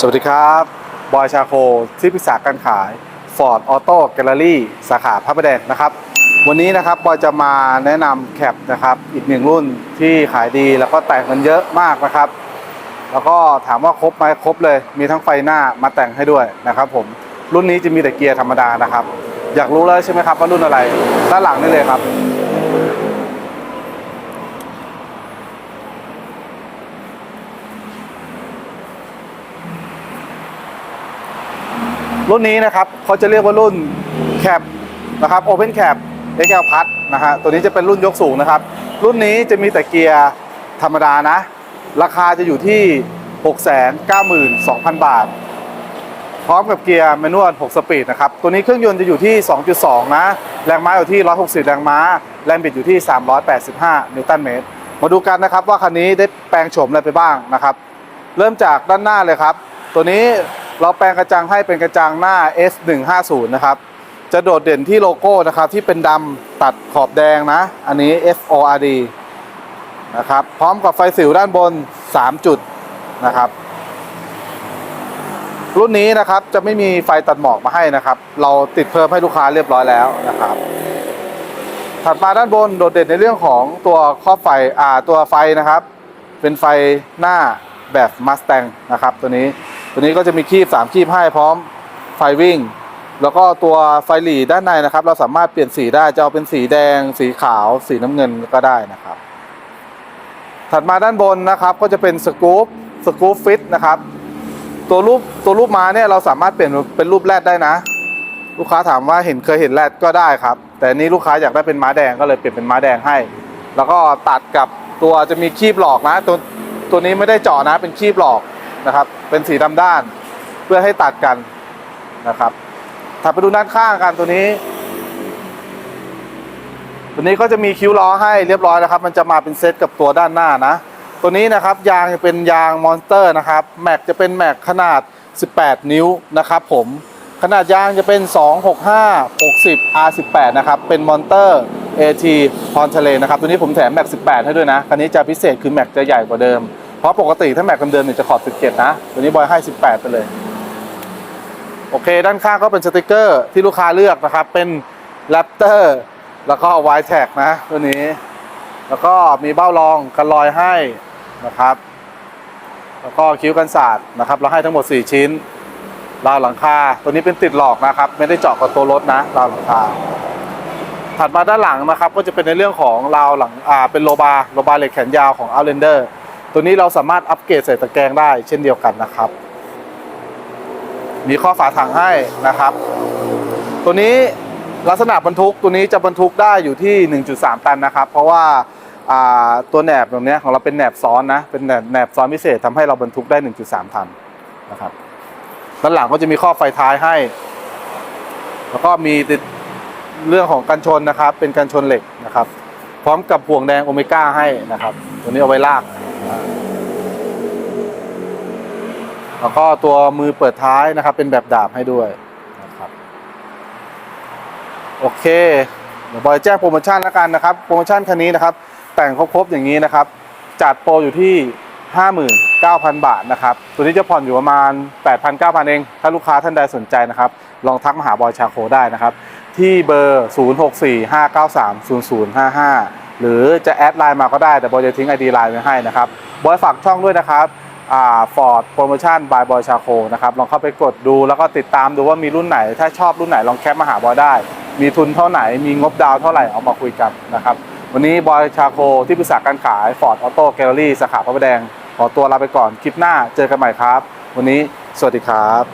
สวัสดีครับ บอยชาโค ที่ปรึกษาการขาย Ford Auto Gallery สาขาพระประแดงนะครับ วันนี้นะครับบอยจะมาแนะนำแคปนะครับ อีกหนึ่งรุ่นที่ขายดีแล้วก็แต่งกันเยอะมากนะครับ แล้วก็ถามว่าครบไหมครบเลย มีทั้งไฟหน้ามาแต่งให้ด้วยนะครับผมรุ่นนี้จะมีแต่เกียร์ธรรมดานะครับ อยากรู้แล้วใช่ไหมครับว่ารุ่นอะไร ด้านหลังนี่เลยครับ รุ่นนี้นะครับเขาจะเรียกว่ารุ่นแคปนะครับ Open Cap XL Plus นะฮะตัวนี้จะเป็นรุ่นยกสูงนะครับ รุ่นนี้จะมีแต่เกียร์ธรรมดานะ ราคาจะอยู่ที่ 692,000 บาท พร้อมกับเกียร์แมนวล 6 สปีดนะครับ ตัวนี้เครื่องยนต์จะอยู่ที่ 2.2 นะ แรงม้าอยู่ที่ 160 แรงม้า แรงบิดอยู่ที่ 385 นิวตันเมตร มาดูกันนะครับว่าคันนี้ได้แปลงโฉมอะไรไปบ้างนะครับ เริ่มจากด้านหน้าเลยครับ ตัวนี้ เราแปลงกระจังให้เป็นกระจังหน้า S150 นะครับ จะโดดเด่นที่โลโก้นะครับที่เป็นดำตัดขอบแดงนะ อันนี้ FORD นะครับ พร้อมกับไฟสิวด้านบน 3 จุดนะครับ รุ่นนี้นะครับจะไม่มีไฟตัดหมอกมาให้นะครับ เราติดเพิ่มให้ลูกค้าเรียบร้อยแล้วนะครับ ถัดมาด้านบนโดดเด่นในเรื่องของตัวครอบไฟอ่าตัวไฟนะครับ เป็นไฟหน้าแบบ Mustang นะครับตัวนี้ ตัวนี้ก็จะมีคีบ3คีบให้พร้อมไฟวิ่ง แล้วก็ตัวไฟหลีด้านในนะครับ เราสามารถเปลี่ยนสีได้จะเอาเป็นสีแดง สีขาว สีน้ำเงินก็ได้นะครับ ถัดมาด้านบนนะครับ ก็จะเป็นสกู๊ปสกู๊ปฟิตนะครับ ตัวรูปตัวรูปม้าเนี่ยเราสามารถเปลี่ยนเป็นรูปแรดได้นะ ลูกค้าถามว่าเห็นเคยเห็นแรดก็ได้ครับ แต่อันนี้ลูกค้าอยากได้เป็นม้าแดงก็เลยเปลี่ยนเป็นม้าแดงให้ แล้วก็ตัดกับตัวจะมีคีบหลอกนะ ตัวตัวนี้ไม่ได้เจาะนะเป็นคีบหลอก นะครับ เป็นสีดำด้านเพื่อให้ตัดกันนะครับถัดไปดูด้านข้างกันตัวนี้ ตัวนี้ก็จะมีคิ้วล้อให้เรียบร้อยนะครับ มันจะมาเป็นเซตกับตัวด้านหน้านะ ตัวนี้นะครับยางจะเป็นยางมอนสเตอร์นะครับ แม็กจะเป็นแม็กขนาด 18 นิ้วนะครับ ผมขนาดยางจะเป็น 265 60 R18 นะครับ เป็นมอนเตอร์ AT พรทะเลนะครับ ตัวนี้ผมแถมแม็ก18 ให้ด้วยนะ คันนี้จะพิเศษคือแม็กจะใหญ่กว่าเดิม เพราะปกติถ้าแม็กเดิมเนี่ยจะขอบ 17 นะ ตัวนี้บอยให้ 18 ไปเลย โอเค ด้านข้างก็เป็นสติกเกอร์ที่ลูกค้าเลือกนะครับ เป็น Raptor แล้วก็ไวท์แท็กนะ ตัวนี้ แล้วก็มีเบ้ารองกันรอยให้นะครับ แล้วก็คิ้วกันศาสตร์นะครับ เราให้ทั้งหมด 4 ชิ้นราวหลังคา ตัวนี้เป็นติดหลอกนะครับ ไม่ได้เจาะกับตัวรถนะราวหลังคา ถัดมาด้านหลังนะครับ ก็จะเป็นในเรื่องของราวหลังอ่าเป็นโลบาร์โลบาเหล็กแขนยาวของ Outlander ตัวนี้เราสามารถอัปเกรดใส่ตะแกรงได้เช่นเดียวกันนะครับ มีข้อฝาถังให้นะครับ ตัวนี้ลักษณะบรรทุกตัวนี้จะบรรทุกได้อยู่ที่ 1.3 ตันนะครับ เพราะว่าตัวแหนบตรงนี้ของเราเป็นแหนบซ้อนนะ เป็นแหนบแหนบซ้อนพิเศษทำให้เราบรรทุกได้ 1.3 ตันนะครับ ด้านหลังก็จะมีข้อไฟท้ายให้ แล้วก็มีติดเรื่องของกันชนนะครับ เป็นกันชนเหล็กนะครับ พร้อมกับห่วงแดงโอเมก้าให้นะครับ ตัวนี้เอาไว้ลาก แล้วก็ตัวมือเปิดท้ายนะครับ เป็นแบบดาบให้ด้วยนะครับโอเคเดี๋ยวบอยแจ้งโปรโมชั่นแล้วกันนะครับ โปรโมชั่นคันนี้นะครับ แต่งครบๆอย่างนี้นะครับ จัดโปรอยู่ที่ 59,000 บาทนะครับ ตัวนี้จะผ่อนอยู่ประมาณ8,900 เอง ถ้าลูกค้าท่านใดสนใจนะครับ ลองทักมาหาบอยชาโคได้นะครับ ที่เบอร์ 0645930055 หรือจะแอดไลน์มาก็ได้แต่บอยจะทิ้งไอดีไลน์ไว้ให้นะครับบอยฝากช่องด้วยนะครับฟอร์ดโปรโมชั่นบายบอยชาโคนะครับลองเข้าไปกดดูแล้วก็ติดตามดูว่ามีรุ่นไหน ถ้าชอบรุ่นไหนลองแคปมาหาบอยได้ มีทุนเท่าไหน มีงบดาวเท่าไหร่เอามาคุยกันนะครับวันนี้บอยชาโคที่ปรึกษาการขาย Ford Auto Gallery สาขาพระประแดง ขอตัวลาไปก่อนคลิปหน้าเจอกันใหม่ครับ วันนี้สวัสดีครับ